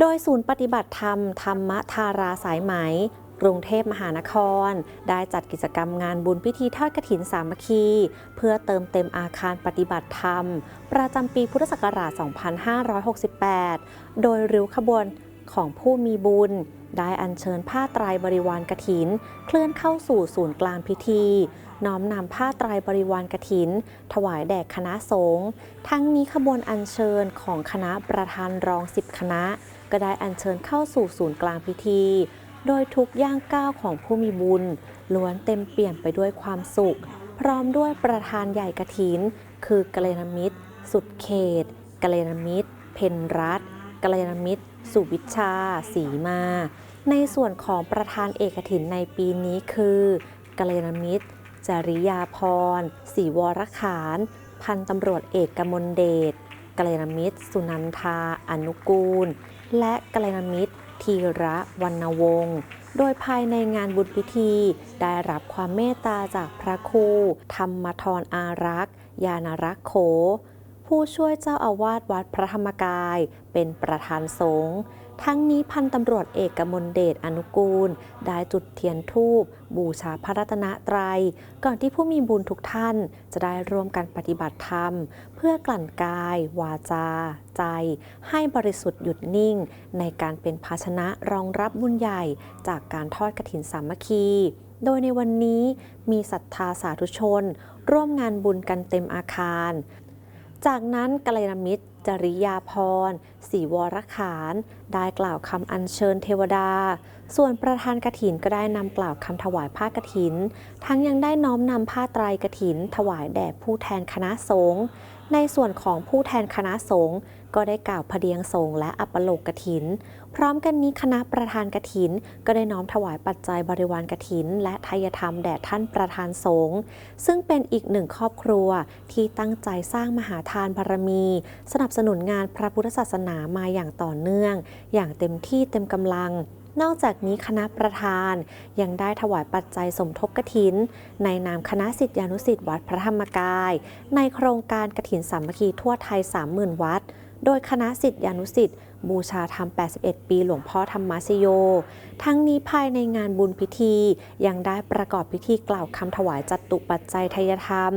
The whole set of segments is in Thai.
โดยศูนย์ปฏิบัติธรรม ธรรมธาราสายไหม กรุงเทพมหานคร ได้จัดกิจกรรมงานบุญพิธีทอดกฐินสามัคคี เพื่อเติมเต็มอาคารปฏิบัติธรรม ประจำปีพุทธศักราช 2568 โดยริ้วขบวนของผู้มีบุญ ได้อัญเชิญผ้าไตรบริวารกฐิน เคลื่อนเข้าสู่ศูนย์กลางพิธี น้อมนำผ้าไตรบริวารกฐิน ถวายแด่คณะสงฆ์ทั้งนี้ขบวนอัญเชิญของคณะประธานรองสิบคณะ ก็ได้อัญเชิญเข้าสู่ศูนย์กลางพิธี โดยทุกย่างก้าวของผู้มีบุญ ล้วนเต็มเปี่ยมไปด้วยความสุข พร้อมด้วยประธานใหญ่กฐิน คือกัลยามิตร สุดเขตกัลยามิตร เพนรัตกัลยามิตร สุวิชา สีมา ในส่วนของประธานเอกถินในปีนี้คือกัลยามิตร จริยาพรศรีวรขาน พันตำรวจเอกกมลเดชกัลยามิตร สุนันทา อนุกูล และกัลยาณมิตรธีระวรรณวงศ์โดยภายในงานบุญพิธี ได้รับความเมตตาจากพระครูธรรมทรอารักษ์ ยานรักโข ผู้ช่วยเจ้าอาวาสวัดพระธรรมกาย เป็นประธานสงฆ์ ทั้งนี้พันตำรวจเอกกมลเดชอนุกูล ได้จุดเทียนธูปบูชาพระรัตนตรัย ก่อนที่ผู้มีบุญทุกท่าน จะได้ร่วมกันปฏิบัติธรรม เพื่อกลั่นกาย วาจา ใจ ให้บริสุทธิ์หยุดนิ่ง ในการเป็นภาชนะรองรับบุญใหญ่จากการทอดกฐินสามัคคีโดยในวันนี้มีศรัทธาสาธุชน ร่วมงานบุญกันเต็มอาคาร จากนั้นกัลยาณมิตร จริยาพรศรีวรขาน ได้กล่าวคำอัญเชิญเทวดา ส่วนประธานกฐินก็ได้นำกล่าวคำถวายผ้ากฐิน ทั้งยังได้น้อมนำผ้าไตรกฐิน ถวายแด่ผู้แทนคณะสงฆ์ ในส่วนของผู้แทนคณะสงฆ์ก็ได้กล่าวพเดียงสงฆ์และอัปโลกกฐิน พร้อมกันนี้คณะประธานกฐิน ก็ได้น้อมถวายปัจจัยบริวารกฐิน และทายธรรมแด่ท่านประธานสงฆ์ซึ่งเป็นอีกหนึ่งครอบครัวที่ตั้งใจสร้างมหาทานบารมี สนับสนุนงานพระพุทธศาสนามาอย่างต่อเนื่อง อย่างเต็มที่เต็มกำลัง นอกจากนี้คณะประธานยังได้ถวายปัจจัยสมทบกฐิน ในนามคณะสิทธิานุสิทธิวัดพระธรรมกาย ในโครงการกฐินสามัคคีทั่วไทย 30,000 วัด โดยคณะสิทธิานุสิทธิ์บูชาธรรม 81 ปีหลวงพ่อธรรมชโย ทั้งนี้ภายในงานบุญพิธี ยังได้ประกอบพิธีกล่าวคำถวายจัตุปัจจัยทยธรรม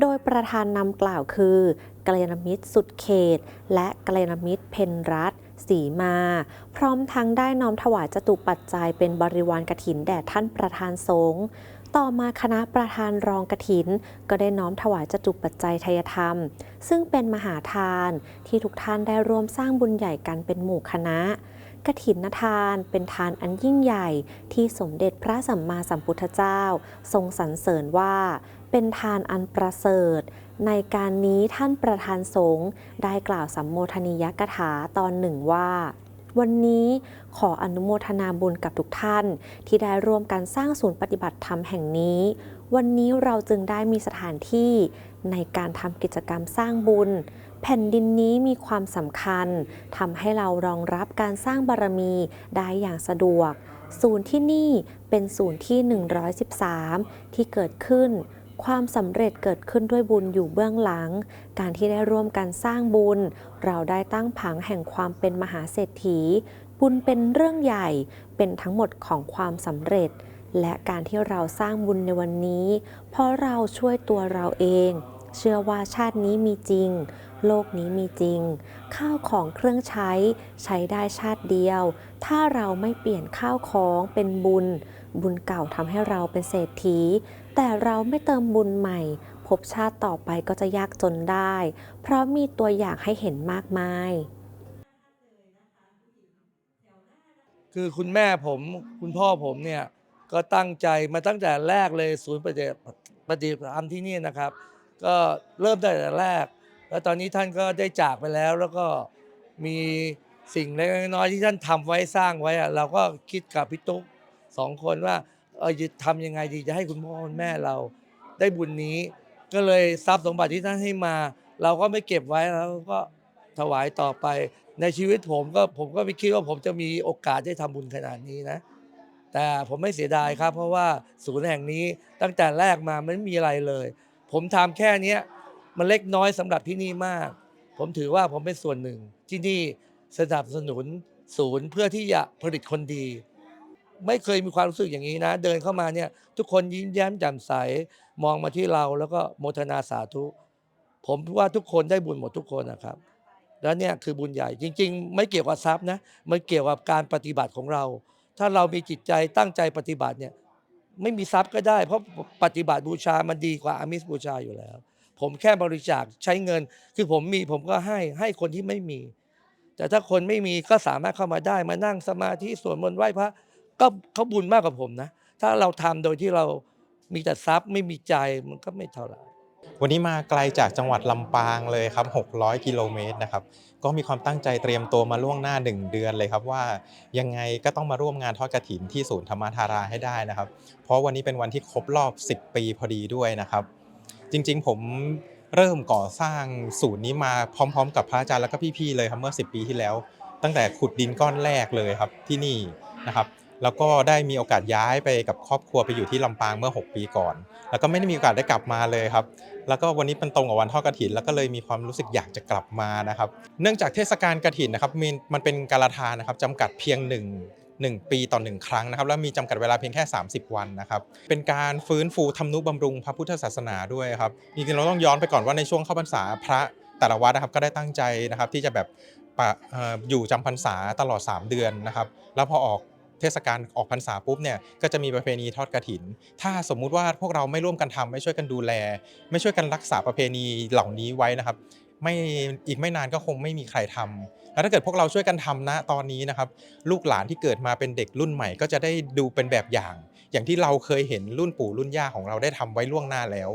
โดยประธานนำกล่าวคือกัลยาณมิตรสุดเขต และกัลยาณมิตรเพนรัต สีมา พร้อมทั้งได้น้อมถวายจตุปัจจัยเป็นบริวารกฐินแด่ท่านประธานสงฆ์ต่อมาคณะประธานรองกฐิน ก็ได้น้อมถวายจตุปัจจัยทายธรรม ซึ่งเป็นมหาทานที่ทุกท่านได้ร่วมสร้างบุญใหญ่กันเป็นหมู่คณะกฐินทานเป็นทานอันยิ่งใหญ่ที่สมเด็จพระสัมมาสัมพุทธเจ้า ทรงสรรเสริญว่า เป็นทานอันประเสริฐ ในการนี้ท่านประธานสงฆ์ได้กล่าวสัมโมทนียกถาตอนหนึ่งว่า วันนี้ขออนุโมทนาบุญกับทุกท่าน ที่ได้ร่วมกันสร้างศูนย์ปฏิบัติธรรมแห่งนี้ วันนี้เราจึงได้มีสถานที่ในการทำกิจกรรมสร้างบุญแผ่นดินนี้มีความสำคัญทำให้เรารองรับการสร้างบารมีได้อย่างสะดวก ศูนย์ที่นี่เป็นศูนย์ที่ 113 ที่เกิดขึ้น ความสำเร็จเกิดขึ้นด้วยบุญอยู่เบื้องหลัง การที่ได้ร่วมกันสร้างบุญ เราได้ตั้งผังแห่งความเป็นมหาเศรษฐี บุญเป็นเรื่องใหญ่ เป็นทั้งหมดของความสำเร็จ และการที่เราสร้างบุญในวันนี้ เพราะเราช่วยตัวเราเอง เชื่อว่าชาตินี้มีจริง โลกนี้มีจริง ข้าวของเครื่องใช้ ใช้ได้ชาติเดียว ถ้าเราไม่เปลี่ยนข้าวของเป็นบุญ บุญเก่าทำให้เราเป็นเศรษฐี แต่เราไม่เติมบุญใหม่ภพชาติต่อไปก็จะยากจนได้ เพราะมีตัวอย่างให้เห็นมากมาย คือคุณแม่ผมคุณพ่อผมเนี่ยก็ตั้งใจมาตั้งแต่แรกเลยศูนย์ปฏิบัติปฏิบัติธรรมที่นี่นะครับ ก็เริ่มตั้งแต่แรก แล้วตอนนี้ท่านก็ได้จากไปแล้วแล้วก็มีสิ่งเล็กน้อยที่ท่านทำไว้สร้างไว้เราก็คิดกับพี่ตุ๊ก สองคนว่าเออจะทำยังไงดีจะให้คุณพ่อคุณแม่เรา ได้บุญนี้ ก็เลยทรัพย์สมบัติที่ท่านให้มา เราก็ไม่เก็บไว้แล้วก็ถวายต่อไป ในชีวิตผมก็ผมก็ไม่คิดว่าผมจะมีโอกาสได้ทำบุญขนาดนี้นะ แต่ผมไม่เสียดายครับ เพราะว่าศูนย์แห่งนี้ตั้งแต่แรกมามันไม่มีอะไรเลย ผมทำแค่เนี้ยมันเล็กน้อยสำหรับที่นี่มาก ผมถือว่าผมเป็นส่วนหนึ่งที่นี่สนับสนุนศูนย์เพื่อที่จะผลิตคนดี ไม่เคยมีความรู้สึกอย่างนี้นะ เดินเข้ามาเนี่ย ทุกคนยิ้มแย้มแจ่มใสมองมาที่เราแล้วก็โมทนาสาธุ ผมว่าทุกคนได้บุญหมดทุกคนนะครับ แล้วเนี่ยคือบุญใหญ่จริง ๆ ไม่เกี่ยวกับทรัพย์นะมันเกี่ยวกับการปฏิบัติของเรา ถ้าเรามีจิตใจตั้งใจปฏิบัติเนี่ยไม่มีทรัพย์ก็ได้ เพราะปฏิบัติบูชามันดีกว่าอามิสบูชาอยู่แล้ว ผมแค่บริจาคใช้เงิน คือผมมีผมก็ให้ให้คนที่ไม่มี แต่ถ้าคนไม่มีก็สามารถเข้ามาได้มานั่งสมาธิสวดมนต์ไหว้พระ ก็เขาบุญมากกว่าผมนะ ถ้าเราทำโดยที่เรามีแต่ทรัพย์ไม่มีใจมันก็ไม่เท่าไหร่ วันนี้มาไกลจากจังหวัดลำปางเลยครับ 600 กิโลเมตรนะครับ ก็มีความตั้งใจเตรียมตัวมาล่วงหน้า 1 เดือนเลยครับว่ายังไงก็ต้องมาร่วมงานทอดกระถินที่ศูนย์ธรรมธาราให้ได้นะครับ เพราะวันนี้เป็นวันที่ครบรอบ 10 ปีพอดีด้วยนะครับ จริงๆผมเริ่มก่อสร้างศูนย์นี้มาพร้อม ๆ กับพระอาจารย์แล้วก็พี่ๆเลยครับเมื่อ 10 ปีที่แล้ว ตั้งแต่ขุดดินก้อนแรกเลยครับที่นี่นะครับ แล้วก็ได้มีโอกาสย้ายไปกับครอบครัวไปอยู่ที่ลำปางเมื่อ 6 ปีก่อน แล้วก็ไม่ได้มีโอกาสได้กลับมาเลยครับ แล้วก็วันนี้เป็นตรงกับวันทอดกระถิน แล้วก็เลยมีความรู้สึกอยากจะกลับมานะครับ เนื่องจากเทศกาลกระถินนะครับมีมันเป็นการทานนะครับจำกัดเพียงหนึ่งปีต่อหนึ่งครั้งนะครับแล้วมีจำกัดเวลาเพียงแค่ 30 วันนะครับเป็นการฟื้นฟูทำนุบำรุงพระพุทธศาสนาด้วยครับจริงๆเราต้องย้อนไปก่อนว่าในช่วงเข้าพรรษาพระแต่ละวัดนะครับก็ได้ตั้งใจนะครับที่จะแบบปะเอ่ออยู่จำพรรษาตลอด 3 เดือนนะครับแล้วพอออก เทศกาลออกพรรษาปุ๊บเนี่ยก็จะมีประเพณีทอดกระถิน ถ้าสมมุติว่าพวกเราไม่ร่วมกันทำไม่ช่วยกันดูแล ไม่ช่วยกันรักษาประเพณีเหล่านี้ไว้นะครับ ไม่อีกไม่นานก็คงไม่มีใครทำแล้วถ้าเกิดพวกเราช่วยกันทำนะตอนนี้นะครับ ลูกหลานที่เกิดมาเป็นเด็กรุ่นใหม่ก็จะได้ดูเป็นแบบอย่าง อย่างที่เราเคยเห็นรุ่นปู่รุ่นย่าของเราได้ทำไว้ล่วงหน้าแล้ว